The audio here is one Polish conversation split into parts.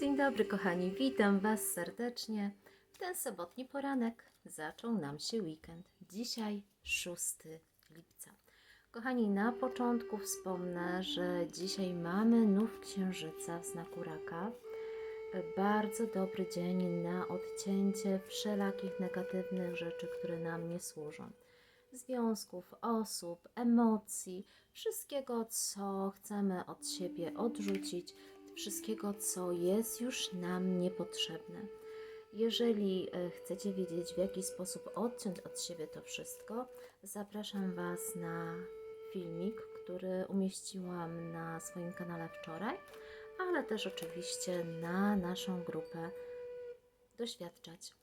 Dzień dobry, kochani, witam Was serdecznie. W ten sobotni poranek zaczął nam się weekend. Dzisiaj 6 lipca. Kochani, na początku wspomnę, że dzisiaj mamy nów księżyca w znaku raka. Bardzo dobry dzień na odcięcie wszelakich negatywnych rzeczy, które nam nie służą. Związków, osób, emocji, wszystkiego, co chcemy od siebie odrzucić, wszystkiego, co jest już nam niepotrzebne. Jeżeli e, chcecie wiedzieć, w jaki sposób odciąć od siebie to wszystko, zapraszam Was na filmik, który umieściłam na swoim kanale wczoraj, ale też oczywiście na naszą grupę Doświadczać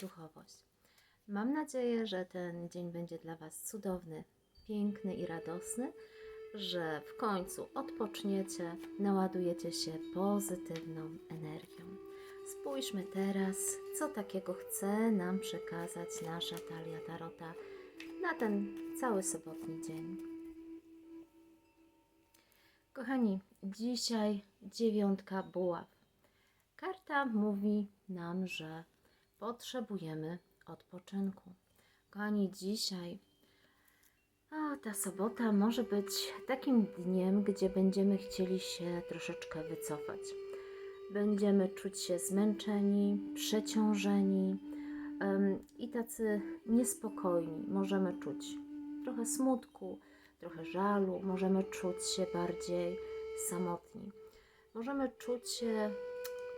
Duchowość. Mam nadzieję, że ten dzień będzie dla Was cudowny, piękny i radosny że w końcu odpoczniecie, naładujecie się pozytywną energią. Spójrzmy teraz, co takiego chce nam przekazać nasza talia Tarota na ten cały sobotni dzień. Kochani, dzisiaj dziewiątka buław. Karta mówi nam, że potrzebujemy odpoczynku. Kochani, dzisiaj a ta sobota może być takim dniem, gdzie będziemy chcieli się troszeczkę wycofać. Będziemy czuć się zmęczeni, przeciążeni em, i tacy niespokojni. Możemy czuć trochę smutku, trochę żalu, możemy czuć się bardziej samotni. Możemy czuć się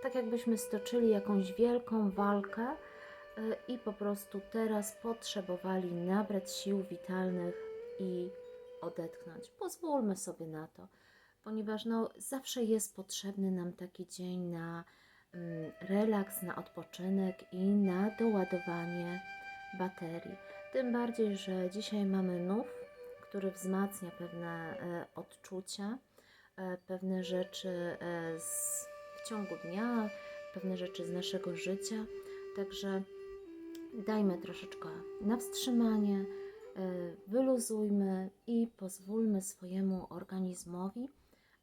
tak, jakbyśmy stoczyli jakąś wielką walkę e, i po prostu teraz potrzebowali nabrać sił witalnych i odetchnąć. Pozwólmy sobie na to, ponieważ no, zawsze jest potrzebny nam taki dzień na mm, relaks, na odpoczynek i na doładowanie baterii. Tym bardziej, że dzisiaj mamy nów, który wzmacnia pewne e, odczucia, e, pewne rzeczy e, z, w ciągu dnia, pewne rzeczy z naszego życia. Także dajmy troszeczkę na wstrzymanie, wyluzujmy i pozwólmy swojemu organizmowi,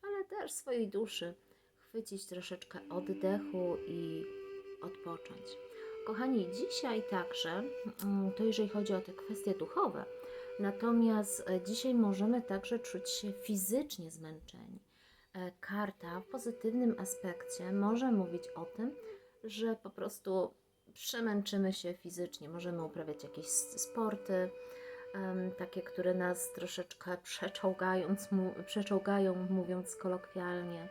ale też swojej duszy chwycić troszeczkę oddechu i odpocząć. Kochani, dzisiaj także, mm, to jeżeli chodzi o te kwestie duchowe, natomiast e, dzisiaj możemy także czuć się fizycznie zmęczeni. E, karta w pozytywnym aspekcie może mówić o tym, że po prostu przemęczymy się fizycznie. Możemy uprawiać jakieś sporty, takie, które nas troszeczkę przeczołgają, mówiąc kolokwialnie.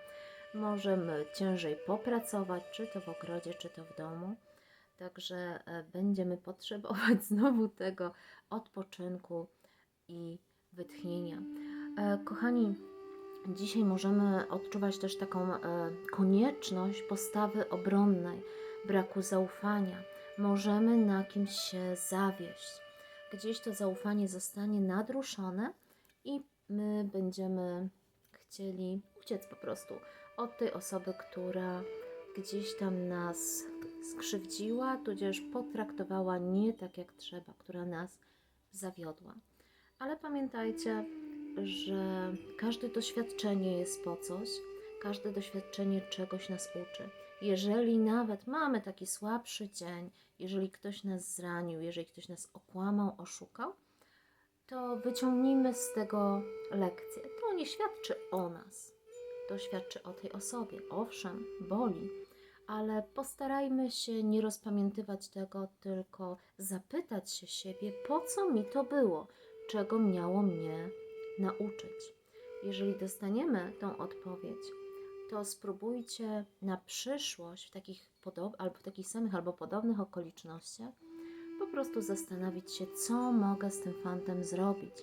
Możemy ciężej popracować, czy to w ogrodzie, czy to w domu. Także e, będziemy potrzebować znowu tego odpoczynku i wytchnienia. E, kochani, dzisiaj możemy odczuwać też taką e, konieczność postawy obronnej, braku zaufania. Możemy na kimś się zawieść gdzieś to zaufanie zostanie nadruszone i my będziemy chcieli uciec po prostu od tej osoby, która gdzieś tam nas skrzywdziła, tudzież potraktowała nie tak jak trzeba, która nas zawiodła. Ale pamiętajcie, że każde doświadczenie jest po coś, każde doświadczenie czegoś nas uczy. Jeżeli nawet mamy taki słabszy dzień, jeżeli ktoś nas zranił, jeżeli ktoś nas okłamał, oszukał, to wyciągnijmy z tego lekcję. To nie świadczy o nas, to świadczy o tej osobie. Owszem, boli, ale postarajmy się nie rozpamiętywać tego, tylko zapytać się siebie, po co mi to było, czego miało mnie nauczyć. Jeżeli dostaniemy tą odpowiedź, to spróbujcie na przyszłość w takich podob- albo w takich samych albo podobnych okolicznościach po prostu zastanowić się, co mogę z tym fantem zrobić,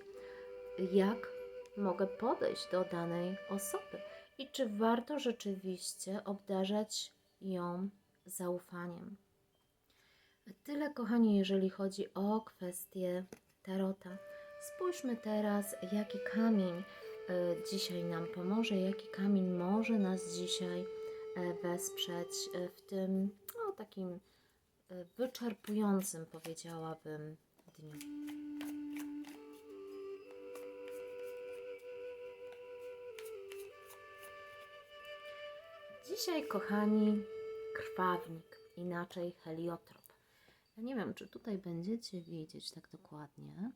jak mogę podejść do danej osoby i czy warto rzeczywiście obdarzać ją zaufaniem. Tyle, kochani, jeżeli chodzi o kwestię tarota. Spójrzmy teraz, jaki kamień dzisiaj nam pomoże, jaki kamień może nas dzisiaj e, wesprzeć e, w tym no, takim wyczerpującym, powiedziałabym, dniu. Dzisiaj, kochani, krwawnik, inaczej heliotrop. Ja nie wiem, czy tutaj będziecie wiedzieć tak dokładnie.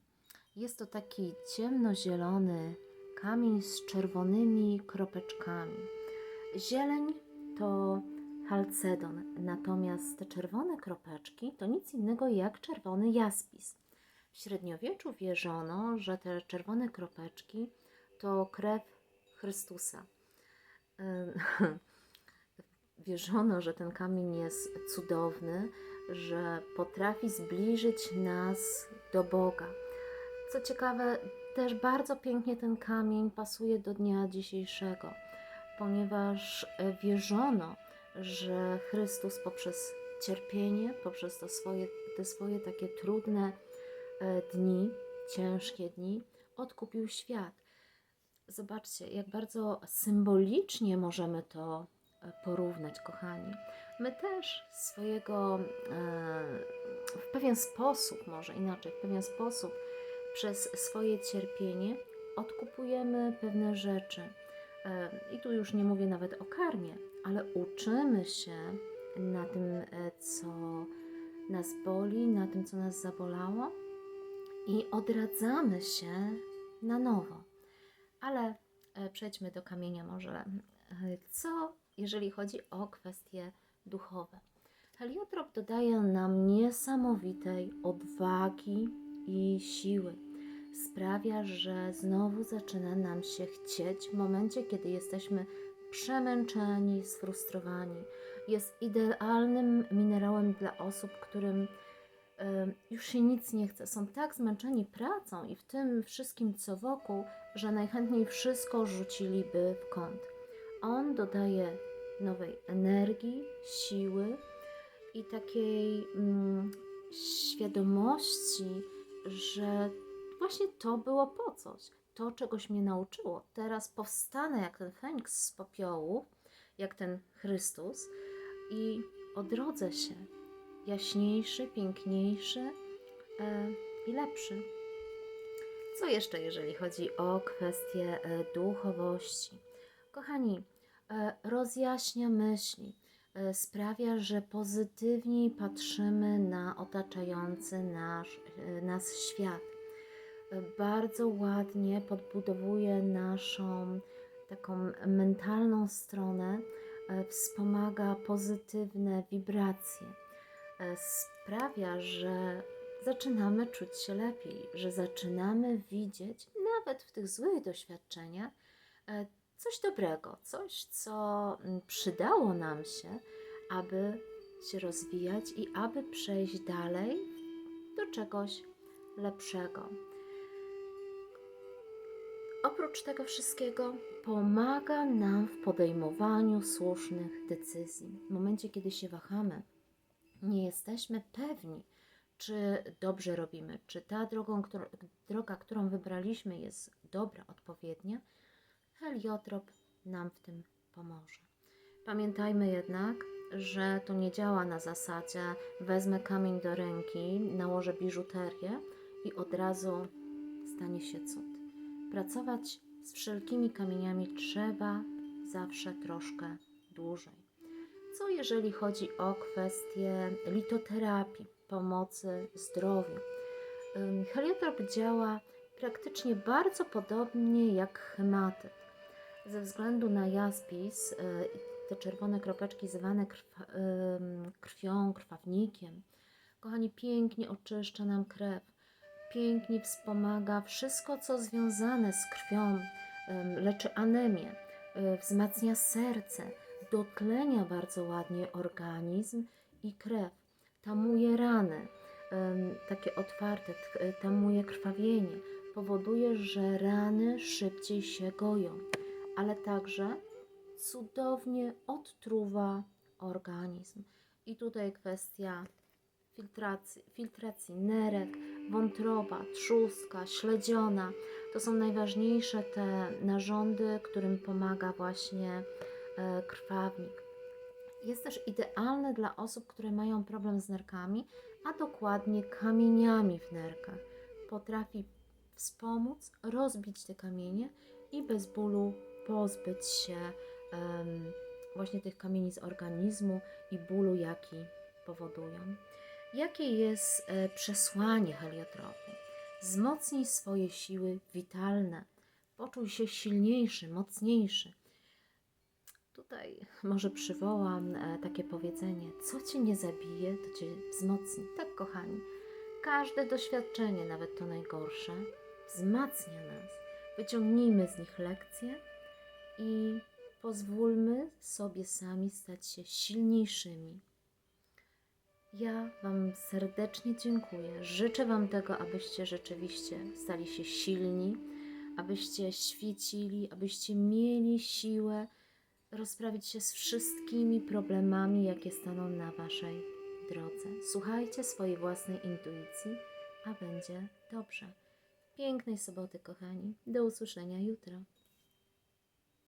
Jest to taki ciemnozielony kamień z czerwonymi kropeczkami. Zieleń to halcedon, natomiast te czerwone kropeczki to nic innego jak czerwony jaspis. W średniowieczu wierzono, że te czerwone kropeczki to krew Chrystusa. Wierzono, że ten kamień jest cudowny, że potrafi zbliżyć nas do Boga. Co ciekawe, też bardzo pięknie ten kamień pasuje do dnia dzisiejszego, ponieważ e, wierzono, że Chrystus poprzez cierpienie, poprzez to swoje, te swoje takie trudne e, dni, ciężkie dni, odkupił świat. Zobaczcie, jak bardzo symbolicznie możemy to e, porównać, kochani. My też swojego, w pewien sposób, może inaczej, w pewien sposób, przez swoje cierpienie odkupujemy pewne rzeczy. E, I tu już nie mówię nawet o karmie, ale uczymy się na tym, e, co nas boli, na tym, co nas zabolało i odradzamy się na nowo. Ale e, przejdźmy do kamienia może. Co jeżeli chodzi o kwestie duchowe? Heliotrop dodaje nam niesamowitej odwagi i siły. Sprawia, że znowu zaczyna nam się chcieć w momencie, kiedy jesteśmy przemęczeni, sfrustrowani. Jest idealnym minerałem dla osób, którym już się nic nie chce. Są tak zmęczeni pracą i w tym wszystkim, co wokół, że najchętniej wszystko rzuciliby w kąt. On dodaje nowej energii, siły i takiej mm, świadomości, że właśnie to było po coś. To czegoś mnie nauczyło. Teraz powstanę jak ten Feniks z popiołu, jak ten Chrystus i odrodzę się jaśniejszy, piękniejszy e, i lepszy. Co jeszcze, jeżeli chodzi o kwestię e, duchowości? Kochani, e, rozjaśnia myśli, e, sprawia, że pozytywniej patrzymy na otaczający nasz, nas świat. Bardzo ładnie podbudowuje naszą taką mentalną stronę, e, wspomaga pozytywne wibracje, e, sprawia, że zaczynamy czuć się lepiej, że zaczynamy widzieć nawet w tych złych doświadczeniach e, coś dobrego, coś, co mm, przydało nam się, aby się rozwijać i aby przejść dalej do czegoś lepszego. Oprócz tego wszystkiego pomaga nam w podejmowaniu słusznych decyzji. W momencie, kiedy się wahamy, nie jesteśmy pewni, czy dobrze robimy, czy ta drogą, którą, droga, którą wybraliśmy, jest dobra, odpowiednia, heliotrop nam w tym pomoże. Pamiętajmy jednak, że to nie działa na zasadzie wezmę kamień do ręki, nałożę biżuterię i od razu stanie się cud. Pracować z wszelkimi kamieniami trzeba zawsze troszkę dłużej. Co jeżeli chodzi o kwestię litoterapii, pomocy zdrowiu? Heliotrop działa praktycznie bardzo podobnie jak hematyt. Ze względu na jaspis y, i te czerwone kropeczki zwane krwa, ym, krwią, krwawnikiem, kochani, pięknie oczyszcza nam krew, pięknie wspomaga wszystko, co związane z krwią, leczy anemię, y, wzmacnia serce, dotlenia bardzo ładnie organizm i krew, tamuje rany, takie otwarte, t- tamuje krwawienie, powoduje, że rany szybciej się goją, ale także cudownie odtruwa organizm. I tutaj kwestia filtracji, filtracji nerek, wątroba, trzustka, śledziona. To są najważniejsze te narządy, którym pomaga właśnie e, krwawnik. Jest też idealny dla osób, które mają problem z nerkami, a dokładnie kamieniami w nerkach. Potrafi wspomóc, rozbić te kamienie i bez bólu pozbyć się em, właśnie tych kamieni z organizmu i bólu, jaki powodują. Jakie jest e, przesłanie heliotropu? Wzmocnij swoje siły witalne, poczuj się silniejszy, mocniejszy. Tutaj może przywołam e, takie powiedzenie: co cię nie zabije, to cię wzmocni. Tak, kochani, każde doświadczenie, nawet to najgorsze, wzmacnia nas. Wyciągnijmy z nich lekcje i pozwólmy sobie sami stać się silniejszymi. Ja Wam serdecznie dziękuję. Życzę Wam tego, abyście rzeczywiście stali się silni, abyście świecili, abyście mieli siłę rozprawić się z wszystkimi problemami, jakie staną na Waszej drodze. Słuchajcie swojej własnej intuicji, a będzie dobrze. Pięknej soboty, kochani. Do usłyszenia jutro.